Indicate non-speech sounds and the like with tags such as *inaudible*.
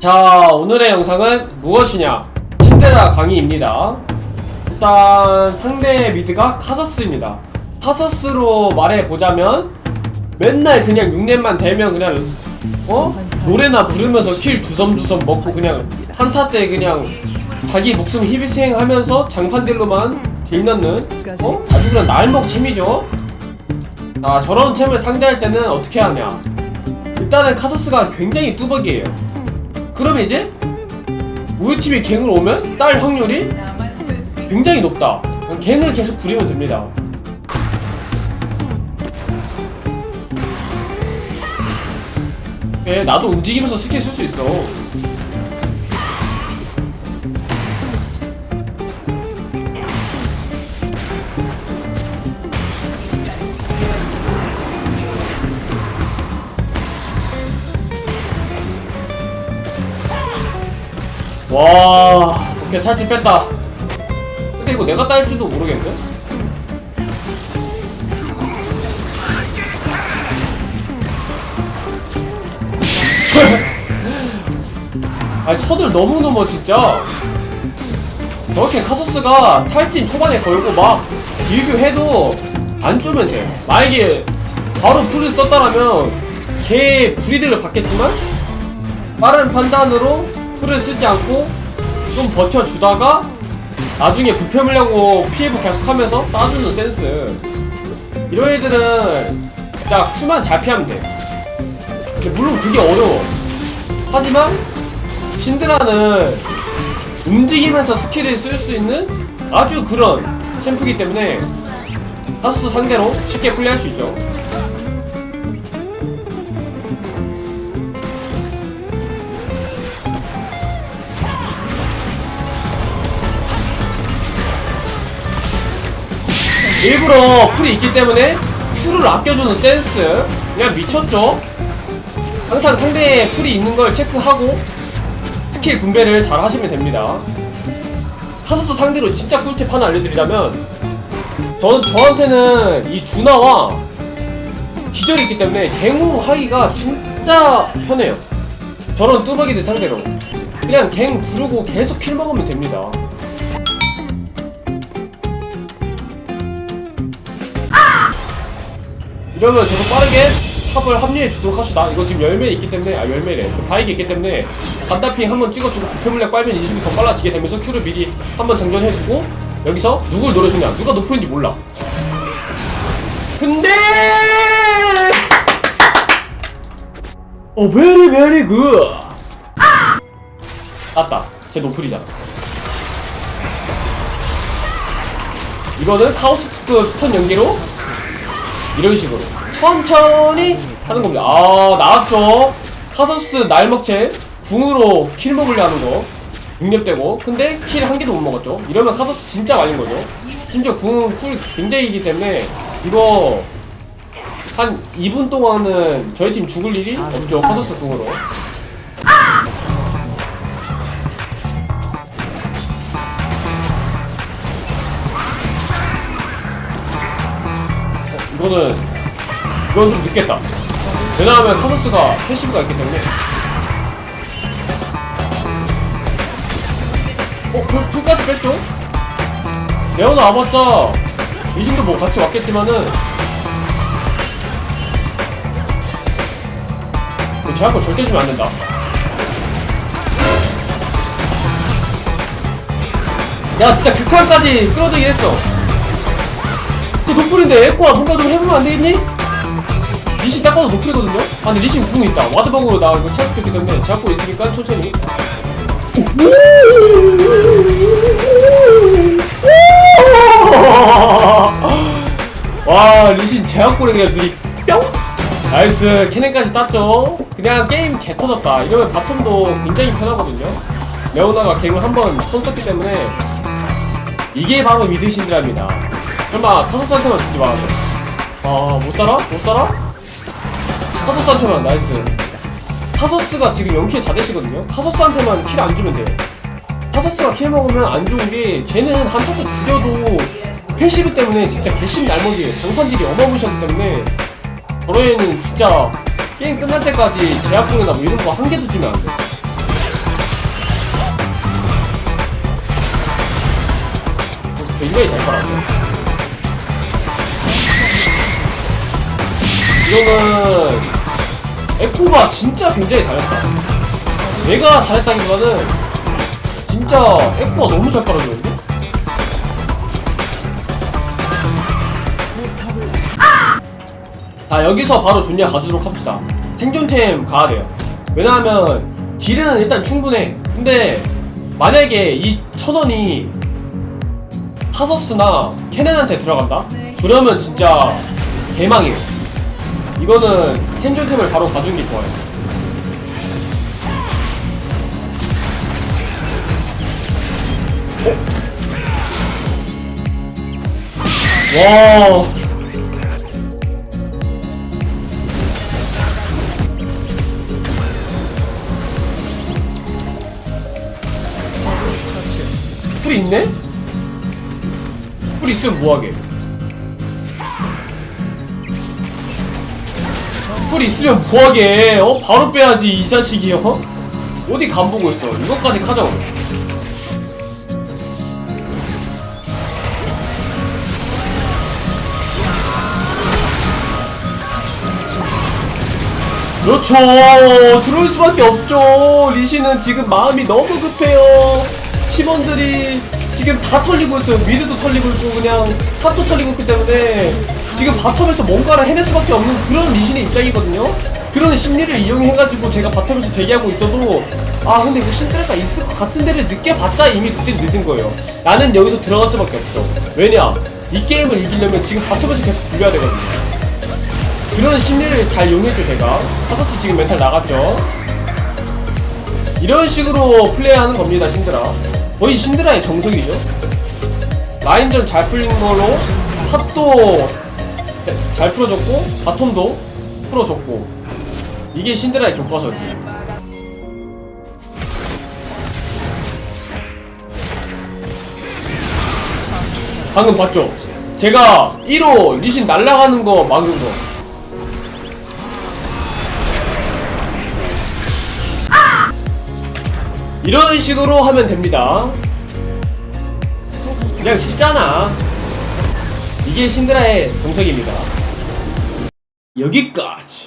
자 오늘의 영상은 무엇이냐? 신데라 강의입니다. 일단 상대 미드가 카서스입니다. 카서스로 말해보자면 맨날 그냥 6렙만 되면 그냥 어? 노래나 부르면서 킬 주섬주섬 먹고 그냥 한타 때 그냥 자기 목숨 희생하면서 장판딜로만 딜 넣는 어? 아주 그냥 날먹 챔이죠. 아 저런 챔을 상대할 때는 어떻게 하냐? 일단은 카서스가 굉장히 뚜벅이에요 그러면 이제 우리 팀이 갱으로 오면 딸 확률이 굉장히 높다. 그럼 갱을 계속 부리면 됩니다. 예, 나도 움직이면서 스킬 쓸 수 있어. 와, 오케이 탈출 뺐다. 근데 이거 내가 딸지도 모르겠는데? *laughs* 아니 선을 너무 넘어 진짜. 저렇게 카소스가 탈진 초반에 걸고 막 딜교해도 안 쪼면 돼. 만약에 바로 풀을 썼다라면 걔 브리드를 받겠지만 빠른 판단으로 풀을 쓰지 않고 좀 버텨주다가 나중에 부패 물려고 피해부 계속하면서 따주는 센스. 이런 애들은 딱 큐만 잘 피하면 돼. 물론 그게 어려워. 하지만 신드라는 움직이면서 스킬을 쓸 수 있는 아주 그런 챔프기 때문에 하스스 상대로 쉽게 플레이할 수 있죠 일부러 풀이 있기 때문에 큐를 아껴주는 센스. 그냥 미쳤죠? 항상 상대의 풀이 있는 걸 체크하고 스킬 분배를 잘 하시면 됩니다. 카서스 상대로 진짜 꿀팁 하나 알려드리자면 저, 저한테는 이 준하와 기절이 있기 때문에 갱우 하기가 진짜 편해요. 저런 뚜벅이들 상대로. 그냥 갱 부르고 계속 킬 먹으면 됩니다 이러면 저도 빠르게 탑을 합류해 주도록 합시다. 이거 지금 열매 있기 때문에, 아, 열매래. 바이기 있기 때문에, 간다핑 한번 찍어주고, 부패물약 빨면 인식이 더 빨라지게 되면서 큐를 미리 한번 장전해주고, 여기서 누굴 노려주냐. 누가 높은지 몰라. 근데! 어, 베리, 베리 굿! 맞다. 제 노플이잖아. 이거는 카오스급 스턴 연계로 이런 식으로 천천히 하는 겁니다. 아 나왔죠. 카서스 날먹체 궁으로 킬 먹으려 하는 거 능력되고 근데 킬 한 개도 못 먹었죠. 이러면 카서스 진짜 말린 거죠. 심지어 궁은 쿨 굉장히기 때문에 이거 한 2분 동안은 저희 팀 죽을 일이 없죠. 카서스 궁으로. 이거는 이건 좀 늦겠다. 왜냐하면 카서스가 패시브가 있기 때문에. 어, 그 풀까지 뺐죠? 레오나 와봤자 이신도 뭐 같이 왔겠지만은 제한거 절대 주면 안 된다. 야, 진짜 극한까지 끌어들이긴 했어. 진짜 노플인데 뭔가 좀 해보면 안 되겠니? 리신 딱 봐도 노플이거든요? 아 근데 리신 구승 있다. 와드방으로 나 이거 있기 때문에 잡고 있으니까 천천히. 와 리신 제압골에 그냥 눈이 뿅! 나이스. 캐넨까지 땄죠? 그냥 게임 개 터졌다. 이러면 바텀도 굉장히 편하거든요. 레오나가 갱을 한번 턴 썼기 때문에 이게 바로 미드신드랍니다 설마 카서스한테만 죽지 마. 아, 못 살아? 못 살아? 카서스한테만, 나이스. 카서스가 지금 연키의 자대시거든요? 카서스한테만 킬 안 주면 돼요. 카서스가 킬 먹으면 안 좋은 게, 쟤는 한 터치 지려도 패시브 때문에 진짜 개심 날먹이에요. 장판들이 어마무시하기 때문에, 저러에는 진짜 게임 끝날 때까지 제약봉이나 뭐 이런 거 한 개도 주면 안 돼. 굉장히 잘 팔았네. 이거는 에코가 진짜 굉장히 잘했다. 내가 잘했다기보다는 진짜 에코가 너무 잘 깔아줬는데? 자 여기서 바로 존야 가주도록 합시다 생존템 가야 돼요 왜냐하면 딜은 일단 충분해 근데 만약에 이 천원이 카서스나 케넨한테 들어간다? 그러면 진짜 개망이에요 이거는 생존템을 바로 가주는 게 좋아요 어? 와풀 있네? 풀 있으면 뭐하게? 풀 있으면 뭐하게? 어? 바로 빼야지 이 자식이 어? 어디 간 보고 있어 이것까지 가져가 그렇죠 들어올 수밖에 없죠 리시는 지금 마음이 너무 급해요 팀원들이 지금 다 털리고 있어요 미드도 털리고 있고 그냥 탑도 털리고 있기 때문에 지금 바텀에서 뭔가를 해낼 수밖에 없는 그런 리신의 입장이거든요. 그런 심리를 이용해가지고 제가 바텀에서 대기하고 있어도 아 근데 이거 신드라가 있을 것 같은 데를 느껴봤자 이미 그때 늦은 거예요. 나는 여기서 들어갈 수밖에 없어 왜냐? 이 게임을 이기려면 지금 바텀에서 계속 굴려야 되거든요. 그런 심리를 잘 이용했죠 제가. 카서스 지금 멘탈 나갔죠? 이런 식으로 플레이하는 겁니다 신드라. 거의 신드라의 정석이죠. 라인전 잘 풀린 걸로 탑도 잘 풀어줬고 바텀도 풀어줬고 이게 신드라의 교과서지 방금 봤죠? 제가 1호 리신 날라가는 거 막은 거 이런 식으로 하면 됩니다. 그냥 쉽잖아. 이게 신드라의 정석입니다. 여기까지.